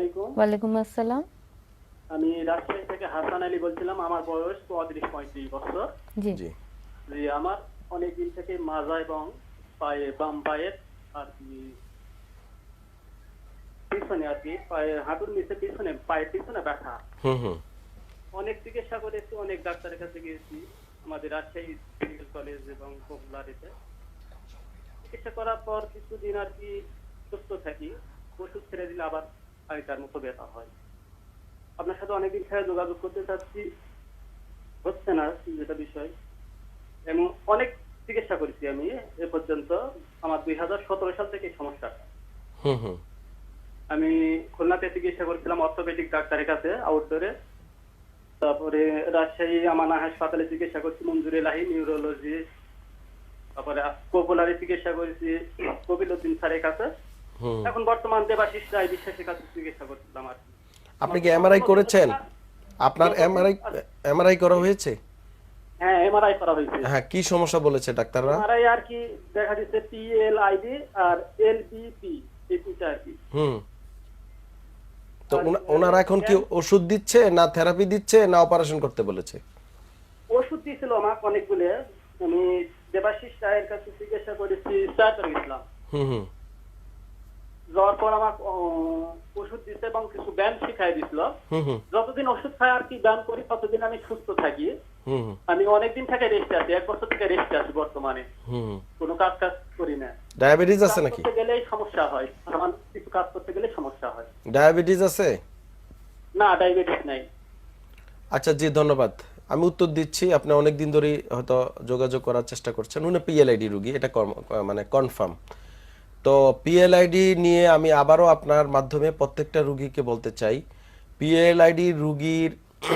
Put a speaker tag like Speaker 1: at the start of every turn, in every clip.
Speaker 1: আলাইকুম।
Speaker 2: ওয়ালাইকুম আসসালাম।
Speaker 1: আমি রাজশাহী থেকে হাসান আলী বলছিলাম আমার বয়স চৌত্রিশ পঁয়ত্রিশ বছর।
Speaker 2: জি।
Speaker 1: জি।
Speaker 2: জি
Speaker 1: আমার অনেক দিন থেকে মাজা এবং পায়ে বাম পায়ের আর কি পিছনে আর কি পায়ে হাঁটুর নিচে পিছনে পায়ের পিছনে ব্যথা।
Speaker 3: হুম হুম।
Speaker 1: অনেক চিকিৎসা করেছি অনেক ডাক্তারের কাছে গিয়েছি আমাদের রাজশাহী মেডিকেল কলেজ এবং পপুলারিতে। চিকিৎসা করার পর কিছুদিন আর কি সুস্থ থাকি ওষুধ ছেড়ে দিলে আবার আগেকার মতো ব্যথা হয়। আপনার সাথে অনেকদিন থেকে যোগাযোগ করতে চাচ্ছি। হচ্ছে না যেটা বিষয়। এবং অনেক চিকিৎসা করেছি আমি এ পর্যন্ত। আমার দুই হাজার সতেরো সাল থেকে সমস্যাটা
Speaker 3: হুম
Speaker 1: আমি খুলনাতে চিকিৎসা করছিলাম অর্থোপেডিক ডাক্তারের কাছে আউটডোরে তারপরে রাজশাহী আমানা হাসপাতালে চিকিৎসা করছি মঞ্জুর এলাহি নিউরোলজি তারপরে পপুলারে চিকিৎসা করেছি কবির উদ্দিন স্যারের কাছে। এখন বর্তমান দেবাশিস রায় বিশ্বাসের কাছে চিকিৎসা করছিলাম আর। কি
Speaker 3: আপনি কি এমআরআই করেছেন? আপনার এমআরআই এমআরআই করা হয়েছে?
Speaker 1: হ্যাঁ এমআরআই করা হয়েছে।
Speaker 3: হ্যাঁ কি সমস্যা বলেছে ডাক্তাররা?
Speaker 1: এমআরআই আর কি দেখা যাচ্ছে পিএলআইডি আর এলবিপি এই আর কি।
Speaker 3: হুম। তো ওনারা এখন কি ওষুধ দিচ্ছে না থেরাপি দিচ্ছে না অপারেশন করতে বলেছে?
Speaker 1: ওষুধ দিয়েছিল আমাকে অনেকগুলো। আমি দেবাশিস রায়ের কাছে চিকিৎসা করেছি চার গেছিলাম।
Speaker 3: হুম হুম।
Speaker 1: যাওয়ার পর আমার ওষুধ দিতে এবং কিছু ব্যায়াম শিখাই দিছিল। যতদিন ওষুধ খাই আর কি ব্যায়াম করি ততদিন আমি সুস্থ থাকি। আমি অনেকদিন থেকে রেস্টে আছি এক বছর থেকে রেস্টে আছি বর্তমানে। কোনো কাজ কাজ করি না।
Speaker 3: ডায়াবেটিস আছে নাকি?
Speaker 1: সমস্যা হয়। আমার কিছু কাজ করতে গেলে সমস্যা হয়।
Speaker 3: ডায়াবেটিস আছে?
Speaker 1: না ডায়াবেটিস নাই।
Speaker 3: আচ্ছা জি ধন্যবাদ। আমি উত্তর দিচ্ছি আপনি অনেক দিন ধরেই হয়তো যোগাযোগ করার চেষ্টা করছেন। উনি পিএলআইডি রুগী এটা মানে কনফার্ম তো পিএলআইডি নিয়ে আমি আবারও আপনার মাধ্যমে প্রত্যেকটা রুগীকে বলতে চাই। পিএলআইডি রুগীর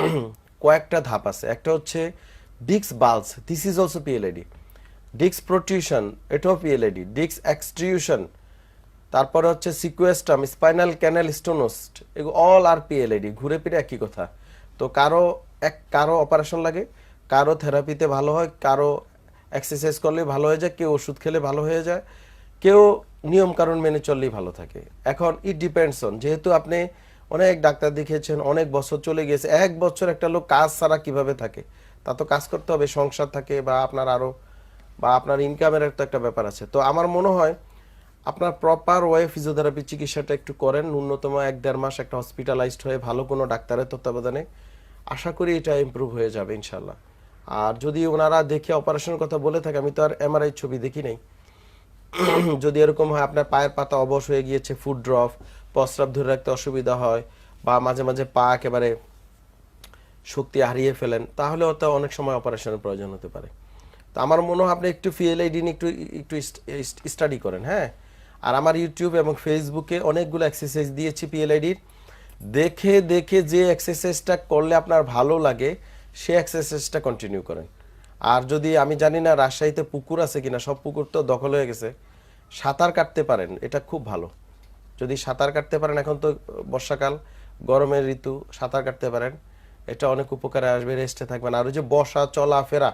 Speaker 3: কয়েকটা ধাপ আছে। একটা হচ্ছে ডিক্স বালস দিস ইজ অলসো পিএলআইডি ডিক্স প্রোটিউশন, এটাও পিএলআইডি ডিক্স এক্সট্রিউশন, তারপরে হচ্ছে সিকুয়েস্টাম, স্পাইনাল ক্যানেল স্টোনোস্ট এগুলো অল আর পিএলআইডি ঘুরে ফিরে একই কথা। তো কারও এক, কারও অপারেশন লাগে, কারও থেরাপিতে ভালো হয়, কারও এক্সারসাইজ করলে ভালো হয়ে যায়, কেউ ওষুধ খেলে ভালো হয়ে যায়, কেউ নিয়ম কারণ মেনে চললেই ভালো থাকে। এখন ইট ডিপেন্ডস অন যেহেতু আপনি অনেক ডাক্তার দেখিয়েছেন, অনেক বছর চলে গেছে এক বছর একটা লোক কাজ ছাড়া কীভাবে থাকে? তা তো কাজ করতে হবে, সংসার থাকে বা আপনার আরও, বা আপনার ইনকামের একটা একটা ব্যাপার আছে। তো আমার মনে হয় আপনার প্রপার ওয়ে ফিজিওথেরাপি চিকিৎসাটা একটু করেন, ন্যূনতম এক দেড় মাস একটা হসপিটালাইজড হয়ে ভালো কোনো ডাক্তারের তত্ত্বাবধানে আশা করি এটা ইমপ্রুভ হয়ে যাবে ইনশাল্লাহ আর যদি ওনারা দেখে অপারেশনের কথা বলে থাকে, আমি তো আর এমআরআই ছবি দেখি নাই। যদি এরকম হয় আপনার পায়ের পাতা অবশ হয়ে গিয়েছে ফুড ড্রপ প্রস্রাব ধরে রাখতে অসুবিধা হয় বা মাঝে মাঝে পা একেবারে শক্তি হারিয়ে ফেলেন, তাহলে হয়তো অনেক সময় অপারেশনের প্রয়োজন হতে পারে। তো আমার মনে হয় আপনি একটু ফিএলআইডি নিয়ে একটু একটু স্টাডি করেন হ্যাঁ? আর আমার ইউটিউব এবং ফেসবুকে অনেকগুলো এক্সারসাইজ দিয়েছি পিএলআইডির দেখে দেখে যে এক্সারসাইজটা করলে আপনার ভালো লাগে, সে এক্সারসাইজটা কন্টিনিউ করেন। আর যদি আমি জানি না রাজশাহীতে পুকুর আছে কিনা, সব পুকুর তো দখল হয়ে গেছে, সাঁতার কাটতে পারেন, এটা খুব ভালো। যদি সাঁতার কাটতে পারেন, এখন তো বর্ষাকাল, গরমের ঋতু, সাঁতার কাটতে পারেন, এটা অনেক উপকারে আসবে রেস্টে থাকবেন। আর ওই যে বসা, চলাফেরা,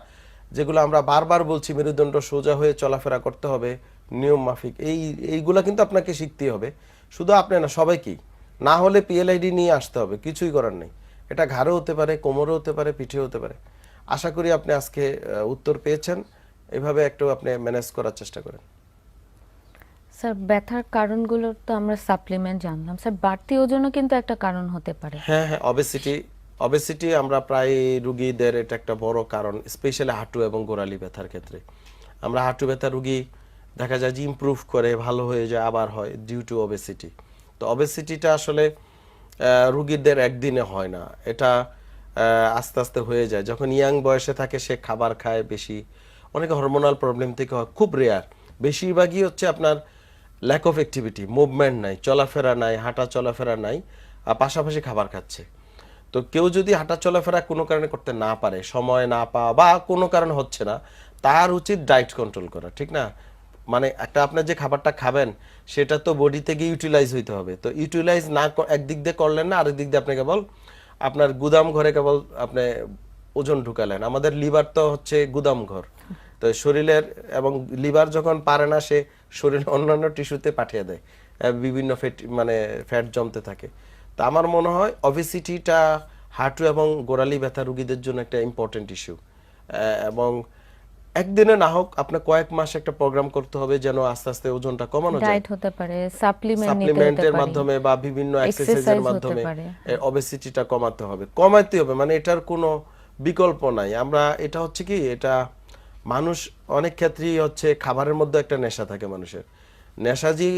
Speaker 3: যেগুলো আমরা বারবার বলছি, মেরুদণ্ড সোজা হয়ে চলাফেরা করতে হবে, নিয়ম মাফিক, এই, এইগুলো কিন্তু আপনাকে শিখতেই হবে। শুধু আপনি না সবাইকেই না হলে পিএলআইডি নিয়ে আসতে হবে, কিছুই করার নেই। এটা ঘাড়েও হতে পারে, কোমরেও হতে পারে, পিঠেও হতে পারে। আশা করি আপনি আজকে উত্তর পেয়েছেন। এভাবে একটু আপনি ম্যানেজ করার চেষ্টা করেন।
Speaker 2: স্যার ব্যথার কারণগুলোর তো আমরা সাপ্লিমেন্ট জানলাম। স্যার বাড়তি ওজনও কিন্তু একটা কারণ হতে পারে।
Speaker 3: হ্যাঁ হ্যাঁ অবেসিটি অবেসিটি আমরা প্রায় রুগীদের এটা একটা বড় কারণ স্পেশালি হাঁটু এবং গোড়ালি ব্যথার ক্ষেত্রে। আমরা হাঁটু ব্যথা রুগী দেখা যায় যে ইমপ্রুভ করে ভালো হয়ে যায় আবার হয় ডিউ টু অবেসিটি তো অবেসিটিটা আসলে রুগীদের একদিনে হয় না। এটা আস্তে আস্তে হয়ে যায়। যখন ইয়াং বয়সে থাকে, সে খাবার খায় বেশি। অনেকে হরমোনাল প্রবলেম থেকে হয়, খুব রেয়ার বেশিরভাগই হচ্ছে আপনার ল্যাক অফ অ্যাক্টিভিটি মুভমেন্ট নাই, চলাফেরা নাই, হাঁটা চলাফেরা নাই, আর পাশাপাশি খাবার খাচ্ছে। তো কেউ যদি হাঁটা চলাফেরা কোনো কারণে করতে না পারে, সময় না পাওয়া বা কোনো কারণ হচ্ছে না, তার উচিত ডায়েট কন্ট্রোল করা, ঠিক না? মানে একটা আপনার যে খাবারটা খাবেন, সেটা তো বডি থেকে ইউটিলাইজ হইতে হবে। তো ইউটিলাইজ না একদিক দিয়ে করলেন না আরেক দিক দিয়ে আপনি কেবল আপনার গুদাম ঘরে কেবল আপনি ওজন ঢুকালেন। আমাদের লিভার তো হচ্ছে গুদাম ঘর। তো শরীরের এবং লিভার যখন পারে না, সে শরীর অন্যান্য টিস্যুতে পাঠিয়ে দেয়। বিভিন্ন ফ্যাট মানে ফ্যাট জমতে থাকে। তা আমার মনে হয় অবিসিটিটা হাঁটু এবং গোড়ালি ব্যথা রুগীদের জন্য একটা ইম্পর্টেন্ট ইস্যু এবং একদিনে না হোক আপনার কয়েক মাস একটা প্রোগ্রাম করতে হবে যেন আস্তে আস্তে ওজনটা কমানো যায়।
Speaker 2: ডায়েট হতে পারে সাপ্লিমেন্ট
Speaker 3: সাপ্লিমেন্টের মাধ্যমে বা বিভিন্ন এক্সারসাইজের মাধ্যমে
Speaker 2: পারে।
Speaker 3: কমাতে হবে। কমাতে হবে মানে এটার কোনো বিকল্প নাই। আমরা এটা হচ্ছে কি এটা মানুষ অনেক ক্ষেত্রেই হচ্ছে খাবারের মধ্যে একটা নেশা থাকে মানুষের। নেশা যে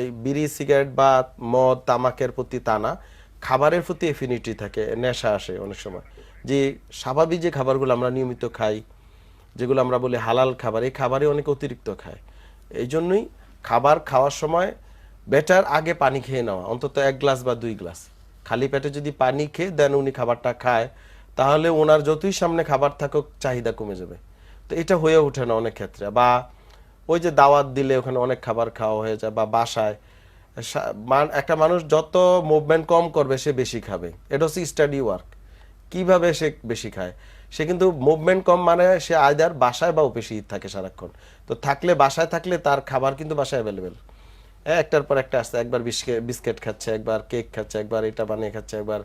Speaker 3: এই বিড়ি সিগারেট বা মদ তামাকের প্রতি তা না খাবারের প্রতি এফিনিটি থাকে নেশা আসে অনেক সময়। যে স্বাভাবিক যে খাবারগুলো আমরা নিয়মিত খাই যেগুলো আমরা বলি হালাল খাবার, এই খাবারে অনেক অতিরিক্ত খায়। এই জন্যই খাবার খাওয়ার সময় বেটার আগে পানি খেয়ে নেওয়া, অন্তত এক গ্লাস বা দুই গ্লাস। খালি পেটে যদি পানি খেয়ে দেন উনি খাবারটা খায়, তাহলে ওনার যতই সামনে খাবার থাকুক, চাহিদা কমে যাবে। তো এটা হয়ে ওঠে না অনেক ক্ষেত্রে। বা ওই যে দাওয়াত দিলে ওখানে অনেক খাবার খাওয়া হয়ে যায় বা বাসায় একটা মানুষ যত মুভমেন্ট কম করবে, সে বেশি খাবে। এটা হচ্ছে স্টাডি ওয়ার্ক কীভাবে সে বেশি খায়? সে কিন্তু মুভমেন্ট কম মানে সে আয়দার বাসায় বা অফিসে থাকে সারাক্ষণ। তো থাকলে বাসায় থাকলে তার খাবার কিন্তু বাসায় অ্যাভেলেবেল হ্যাঁ একটার পর একটা আসছে, একবার বিস্কে- বিস্কিট খাচ্ছে, একবার কেক খাচ্ছে, একবার এটা বানিয়ে খাচ্ছে, একবার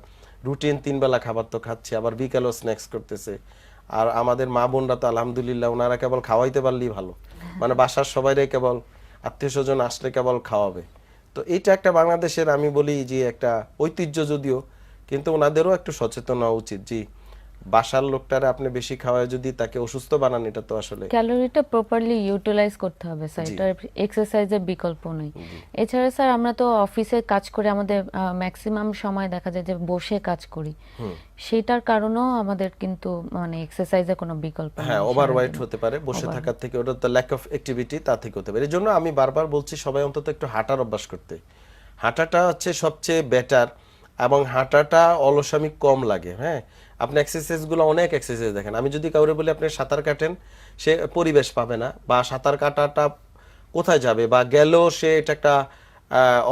Speaker 3: রুটিন তিন বেলা খাবার তো খাচ্ছে, আবার বিকালও স্ন্যাক্স করতেছে। আর আমাদের মা বোনরা তো আলহামদুলিল্লাহ ওনারা কেবল খাওয়াইতে পারলেই ভালো। মানে বাসার সবাইরে কেবল আত্মীয় স্বজন আসলে কেবল খাওয়াবে। তো এটা একটা বাংলাদেশের আমি বলি যে একটা ঐতিহ্য যদিও, কিন্তু ওনাদেরও একটু সচেতন হওয়া উচিত। যে বাসার লোকটারে আপনি বেশি খাওয়ায় যদি তাকে অসুস্থ বানান এটা তো আসলে
Speaker 2: ক্যালোরিটা প্রপারলি ইউটিলাইজ করতে হবে স্যার
Speaker 3: জি।
Speaker 2: এটার এক্সারসাইজের বিকল্প নেই। এছাড়া স্যার আমরা তো অফিসে কাজ করে আমাদের ম্যাক্সিমাম সময় দেখা যায় যে বসে কাজ করি। সেটার কারণেও আমাদের কিন্তু মানে এক্সারসাইজের কোনো বিকল্প
Speaker 3: হ্যাঁ ওভার ওয়েট হতে পারে বসে থাকার থেকে ওটা তো ল্যাক অফ অ্যাক্টিভিটি তা থেকে হতে পারে। এই জন্য আমি বারবার বলছি সবাই অন্তত একটু হাঁটার অভ্যাস করতে। হাঁটাটা হচ্ছে সবচেয়ে বেটার এবং হাঁটাটা অলসামি কম লাগে হ্যাঁ? আপনি এক্সারসাইজগুলো অনেক এক্সারসাইজ দেখেন। আমি যদি কাউরে বলি আপনি সাঁতার কাটেন সে পরিবেশ পাবে না। বা সাঁতার কাটাটা কোথায় যাবে? বা গেলেও সে এটা একটা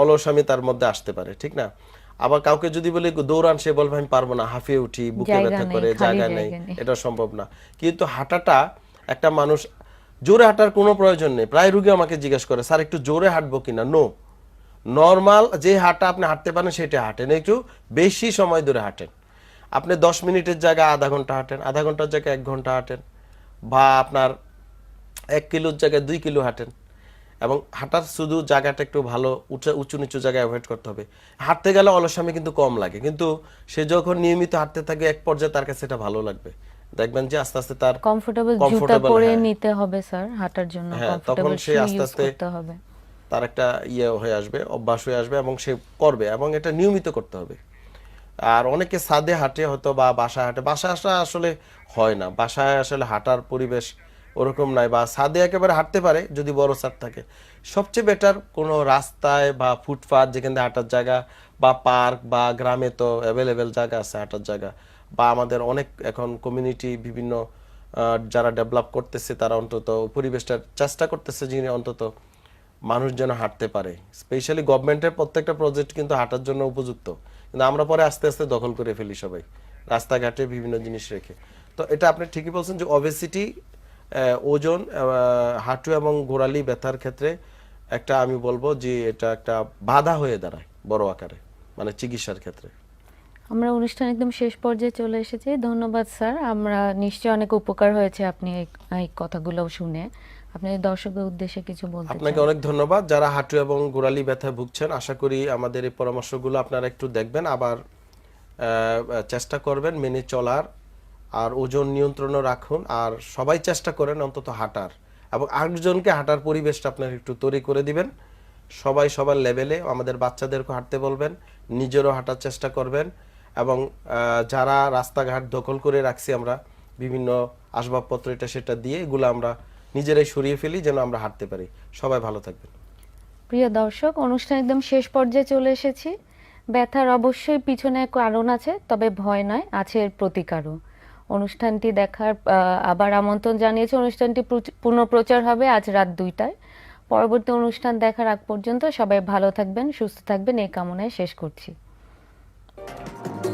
Speaker 3: অলসামি তার মধ্যে আসতে পারে ঠিক না? আবার কাউকে যদি বলি দৌড়ান সে বলবে আমি পারব না। হাঁফিয়ে উঠি বুকে ব্যথা করে জায়গা নেই। এটা সম্ভব না। কিন্তু হাঁটাটা একটা মানুষ জোরে হাঁটার কোনো প্রয়োজন নেই। প্রায় রুগী আমাকে জিজ্ঞেস করে স্যার একটু জোরে হাঁটবো কিনা? নো নর্মাল যে হাঁটা আপনি হাঁটতে পারেন সেটা হাঁটেন। একটু বেশি সময় ধরে হাঁটেন। আপনি দশ মিনিটের জায়গায় আধা ঘণ্টা হাঁটেন আধা ঘণ্টার জায়গায় এক ঘণ্টা হাঁটেন বা আপনার এক কিলোর জায়গায় দুই কিলো হাঁটেন এবং হাঁটার শুধু জায়গাটা একটু ভালো উঁচু উঁচু নিচু জায়গায় অ্যাভয়েড করতে হবে। হাঁটতে গেলে অলসামি কিন্তু কম লাগে কিন্তু সে যখন নিয়মিত হাঁটতে থাকে এক পর্যায়ে তার কাছে এটা ভালো লাগবে। দেখবেন যে আস্তে আস্তে তার
Speaker 2: কমফোর্টেবল জুতা পরে
Speaker 3: হ্যাঁ।
Speaker 2: নিতে হবে স্যার হাঁটার জন্য
Speaker 3: হ্যাঁ, তখন সে আস্তে আস্তে-
Speaker 2: হবে।
Speaker 3: তার একটা ইয়ে হয়ে আসবে, অভ্যাস হয়ে আসবে এবং সে করবে এবং এটা নিয়মিত করতে হবে। আর অনেকে সাদে হাঁটে হয়তো বা বাসায় হাঁটে, বাসায় আসা আসলে হয় না। বাসায় আসলে হাঁটার পরিবেশ ওরকম নাই বা সাদে একেবারে হাঁটতে পারে যদি বড় সাদ থাকে। সবচেয়ে বেটার কোনো রাস্তায় বা ফুটপাথ যেখানে হাঁটার জায়গা বা পার্ক বা গ্রামে তো অ্যাভেলেবেল জায়গা আছে হাঁটার জায়গা। বা আমাদের অনেক এখন কমিউনিটি বিভিন্ন যারা ডেভেলপ করতেছে তারা অন্তত পরিবেশটার চেষ্টা করতেছে যিনি অন্তত মানুষ যেন হাঁটতে পারে। স্পেশালি গভর্নমেন্টের প্রত্যেকটা প্রজেক্ট কিন্তু হাঁটার জন্য উপযুক্ত। কিন্তু আমরা পরে আস্তে আস্তে দখল করে ফেলি সবাই। রাস্তাঘাটে বিভিন্ন জিনিস রেখে। তো এটা আপনি ঠিকই বলছেন যে অবেসিটি ওজন হাঁটু এবং গোড়ালি ব্যথার ক্ষেত্রে একটা আমি বলব যে এটা একটা বাধা হয়ে দাঁড়ায় বড় আকারে। মানে চিকিৎসার ক্ষেত্রে।
Speaker 2: আমরা অনুষ্ঠান একদম শেষ পর্যায়ে চলে এসেছি। ধন্যবাদ, স্যার। আমরা নিশ্চয়ই অনেক উপকার হয়েছে আপনি এই- কথাগুলো শুনে। আপনি দর্শকের উদ্দেশ্যে কিছু বলতে
Speaker 3: আপনাকে অনেক ধন্যবাদ। যারা হাঁটু এবং গোড়ালি ব্যথায় ভুগছেন, আশা করি আমাদের এই পরামর্শগুলো আপনারা একটু দেখবেন। আবার চেষ্টা করবেন মেনে চলার। আর ওজন নিয়ন্ত্রণও রাখুন। আর সবাই চেষ্টা করেন অন্তত হাঁটার। এবং আরেকজনকে হাঁটার পরিবেশটা আপনার একটু তৈরি করে দিবেন। সবাই সবার লেভেলে আমাদের বাচ্চাদেরকে হাঁটতে বলবেন। নিজেরও হাঁটার চেষ্টা করবেন। এবং যারা রাস্তাঘাট দখল করে রাখছি আমরা, বিভিন্ন আসবাবপত্র এটা সেটা দিয়ে এগুলো আমরা নিজেরাই সরিয়ে ফেলি যেন আমরা হাঁটতে পারি। সবাই ভালো থাকবেন।
Speaker 2: প্রিয় দর্শক, অনুষ্ঠান একদম শেষ পর্যায়ে চলে এসেছি। ব্যথার অবশ্যই পিছনে কারণ আছে, তবে ভয় নয়, আছে এর প্রতিকারও। অনুষ্ঠানটি দেখার আবার আমন্ত্রণ জানিয়েছে, অনুষ্ঠানটি পুনঃপ্রচার হবে আজ রাত দুইটায়। পরবর্তী অনুষ্ঠান দেখার আগ পর্যন্ত সবাই ভালো থাকবেন, সুস্থ থাকবেন, এই কামনায় শেষ করছি। Thank you.